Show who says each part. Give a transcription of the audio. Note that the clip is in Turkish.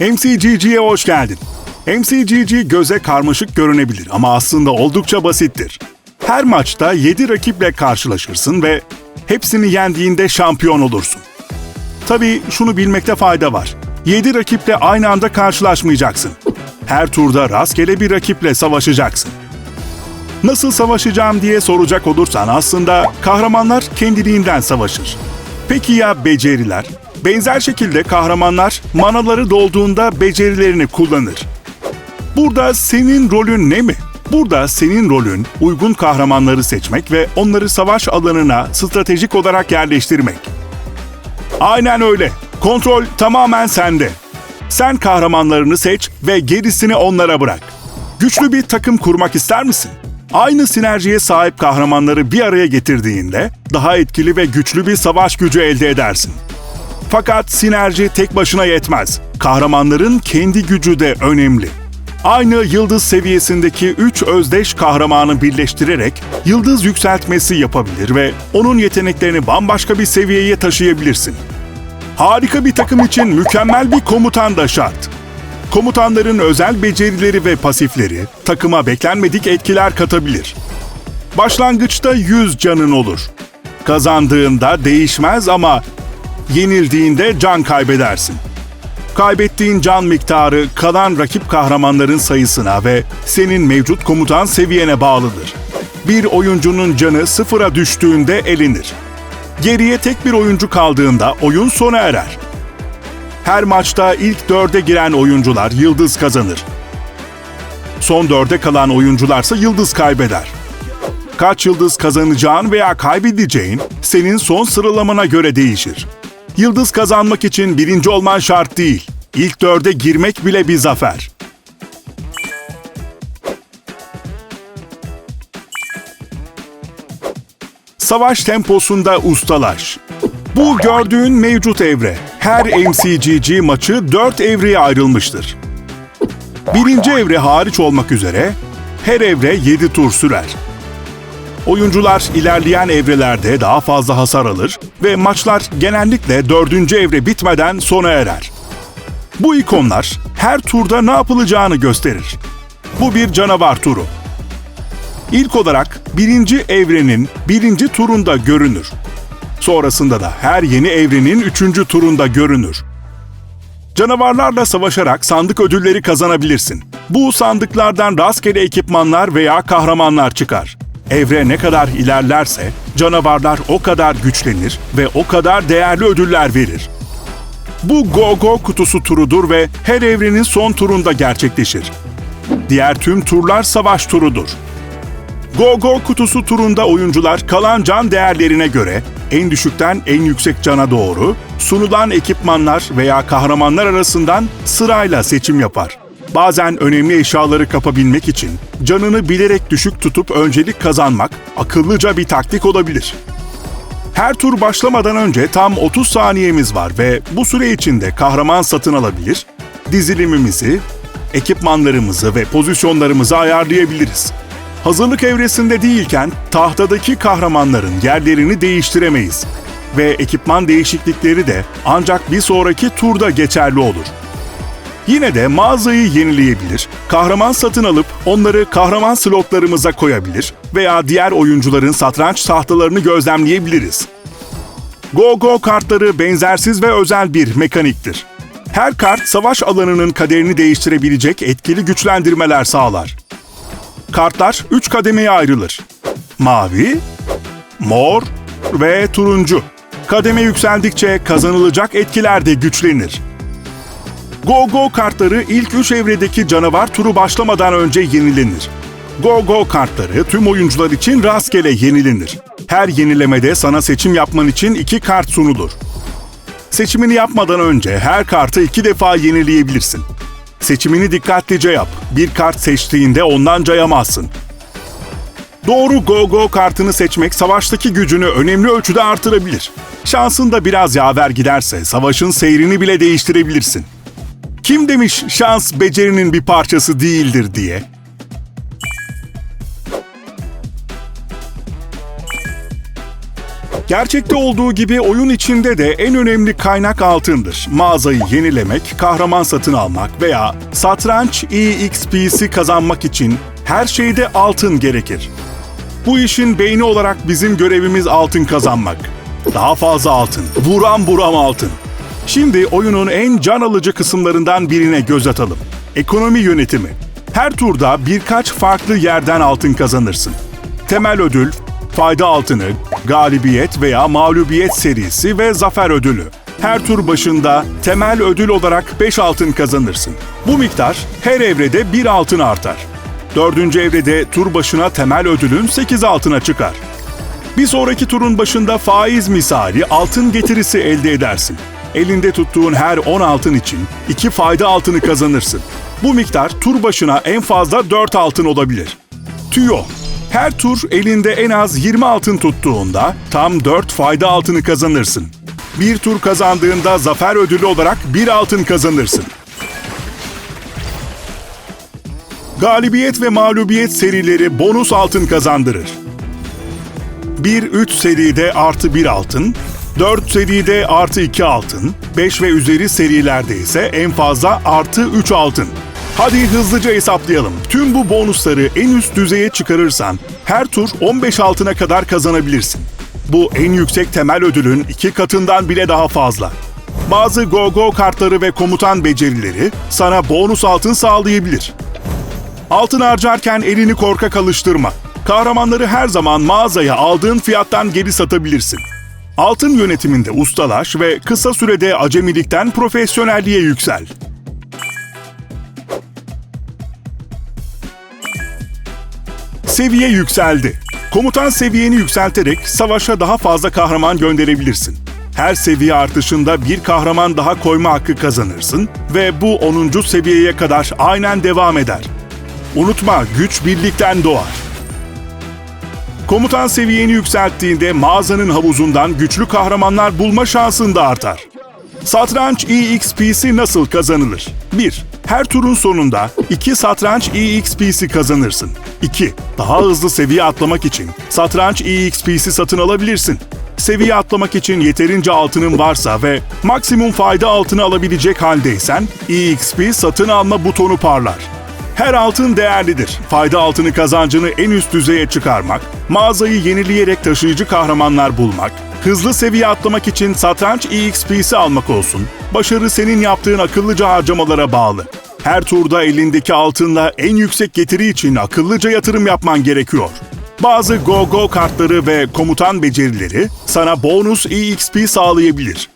Speaker 1: MCGG'ye hoş geldin. MCGG göze karmaşık görünebilir ama aslında oldukça basittir. Her maçta 7 rakiple karşılaşırsın ve hepsini yendiğinde şampiyon olursun. Tabii şunu bilmekte fayda var. 7 rakiple aynı anda karşılaşmayacaksın. Her turda rastgele bir rakiple savaşacaksın. Nasıl savaşacağım diye soracak olursan aslında kahramanlar kendiliğinden savaşır. Peki ya beceriler? Benzer şekilde kahramanlar manaları dolduğunda becerilerini kullanır. Burada senin rolün ne mi? Burada senin rolün uygun kahramanları seçmek ve onları savaş alanına stratejik olarak yerleştirmek. Aynen öyle. Kontrol tamamen sende. Sen kahramanlarını seç ve gerisini onlara bırak. Güçlü bir takım kurmak ister misin? Aynı sinerjiye sahip kahramanları bir araya getirdiğinde daha etkili ve güçlü bir savaş gücü elde edersin. Fakat sinerji tek başına yetmez. Kahramanların kendi gücü de önemli. Aynı yıldız seviyesindeki 3 özdeş kahramanı birleştirerek yıldız yükseltmesi yapabilir ve onun yeteneklerini bambaşka bir seviyeye taşıyabilirsin. Harika bir takım için mükemmel bir komutan da şart. Komutanların özel becerileri ve pasifleri takıma beklenmedik etkiler katabilir. Başlangıçta 100 canın olur. Kazandığında değişmez ama yenildiğinde can kaybedersin. Kaybettiğin can miktarı kalan rakip kahramanların sayısına ve senin mevcut komutan seviyene bağlıdır. Bir oyuncunun canı sıfıra düştüğünde elenir. Geriye tek bir oyuncu kaldığında oyun sona erer. Her maçta ilk dörde giren oyuncular yıldız kazanır. Son dörde kalan oyuncularsa yıldız kaybeder. Kaç yıldız kazanacağın veya kaybedeceğin senin son sıralamana göre değişir. Yıldız kazanmak için birinci olman şart değil. İlk dörde girmek bile bir zafer. Savaş temposunda ustalaş. Bu gördüğün mevcut evre. Her MCGG maçı 4 evreye ayrılmıştır. Birinci evre hariç olmak üzere her evre 7 tur sürer. Oyuncular ilerleyen evrelerde daha fazla hasar alır ve maçlar genellikle dördüncü evre bitmeden sona erer. Bu ikonlar her turda ne yapılacağını gösterir. Bu bir canavar turu. İlk olarak birinci evrenin birinci turunda görünür. Sonrasında da her yeni evrenin üçüncü turunda görünür. Canavarlarla savaşarak sandık ödülleri kazanabilirsin. Bu sandıklardan rastgele ekipmanlar veya kahramanlar çıkar. Evre ne kadar ilerlerse canavarlar o kadar güçlenir ve o kadar değerli ödüller verir. Bu Go-Go kutusu turudur ve her evrenin son turunda gerçekleşir. Diğer tüm turlar savaş turudur. Go-Go kutusu turunda oyuncular kalan can değerlerine göre en düşükten en yüksek cana doğru sunulan ekipmanlar veya kahramanlar arasından sırayla seçim yapar. Bazen önemli eşyaları kapabilmek için canını bilerek düşük tutup öncelik kazanmak akıllıca bir taktik olabilir. Her tur başlamadan önce tam 30 saniyemiz var ve bu süre içinde kahraman satın alabilir, dizilimimizi, ekipmanlarımızı ve pozisyonlarımızı ayarlayabiliriz. Hazırlık evresinde değilken tahtadaki kahramanların yerlerini değiştiremeyiz ve ekipman değişiklikleri de ancak bir sonraki turda geçerli olur. Yine de mağazayı yenileyebilir, kahraman satın alıp onları kahraman slotlarımıza koyabilir veya diğer oyuncuların satranç tahtalarını gözlemleyebiliriz. Go-Go kartları benzersiz ve özel bir mekaniktir. Her kart savaş alanının kaderini değiştirebilecek etkili güçlendirmeler sağlar. Kartlar 3 kademeye ayrılır. Mavi, mor ve turuncu. Kademe yükseldikçe kazanılacak etkiler de güçlenir. Go-Go kartları ilk 3 evredeki canavar turu başlamadan önce yenilenir. Go-Go kartları tüm oyuncular için rastgele yenilenir. Her yenilemede sana seçim yapman için iki kart sunulur. Seçimini yapmadan önce her kartı iki defa yenileyebilirsin. Seçimini dikkatlice yap. Bir kart seçtiğinde ondan cayamazsın. Doğru Go-Go kartını seçmek savaştaki gücünü önemli ölçüde artırabilir. Şansın da biraz yaver giderse savaşın seyrini bile değiştirebilirsin. Kim demiş şans becerinin bir parçası değildir diye? Gerçekte olduğu gibi oyun içinde de en önemli kaynak altındır. Mağazayı yenilemek, kahraman satın almak veya satranç EXP'si kazanmak için her şeyde altın gerekir. Bu işin beyni olarak bizim görevimiz altın kazanmak. Daha fazla altın, buram buram altın. Şimdi oyunun en can alıcı kısımlarından birine göz atalım. Ekonomi yönetimi. Her turda birkaç farklı yerden altın kazanırsın. Temel ödül, fayda altını, galibiyet veya mağlubiyet serisi ve zafer ödülü. Her tur başında temel ödül olarak 5 altın kazanırsın. Bu miktar her evrede 1 altın artar. Dördüncü evrede tur başına temel ödülün 8 altına çıkar. Bir sonraki turun başında faiz misali altın getirisi elde edersin. Elinde tuttuğun her 10 altın için 2 fayda altını kazanırsın. Bu miktar tur başına en fazla 4 altın olabilir. Tüyo. Her tur elinde en az 20 altın tuttuğunda tam 4 fayda altını kazanırsın. Bir tur kazandığında zafer ödülü olarak 1 altın kazanırsın. Galibiyet ve mağlubiyet serileri bonus altın kazandırır. 1-3 seride artı 1 altın, 4 seride artı 2 altın, 5 ve üzeri serilerde ise en fazla artı 3 altın. Hadi hızlıca hesaplayalım. Tüm bu bonusları en üst düzeye çıkarırsan her tur 15 altına kadar kazanabilirsin. Bu en yüksek temel ödülün iki katından bile daha fazla. Bazı go-go kartları ve komutan becerileri sana bonus altın sağlayabilir. Altın harcarken elini korkak alıştırma. Kahramanları her zaman mağazaya aldığın fiyattan geri satabilirsin. Altın yönetiminde ustalaş ve kısa sürede acemilikten profesyonelliğe yüksel. Seviye yükseldi. Komutan seviyeni yükselterek savaşa daha fazla kahraman gönderebilirsin. Her seviye artışında bir kahraman daha koyma hakkı kazanırsın ve bu 10. seviyeye kadar aynen devam eder. Unutma güç birlikten doğar. Komutan seviyeni yükselttiğinde mağazanın havuzundan güçlü kahramanlar bulma şansın da artar. Satranç EXP'si nasıl kazanılır? 1. Her turun sonunda 2 satranç EXP'si kazanırsın. 2. Daha hızlı seviye atlamak için satranç EXP'si satın alabilirsin. Seviye atlamak için yeterince altının varsa ve maksimum fayda altını alabilecek haldeysen EXP satın alma butonu parlar. Her altın değerlidir. Fayda altını kazancını en üst düzeye çıkarmak, mağazayı yenileyerek taşıyıcı kahramanlar bulmak, hızlı seviye atlamak için satranç EXP'si almak olsun. Başarı senin yaptığın akıllıca harcamalara bağlı. Her turda elindeki altınla en yüksek getiri için akıllıca yatırım yapman gerekiyor. Bazı go-go kartları ve komutan becerileri sana bonus EXP sağlayabilir.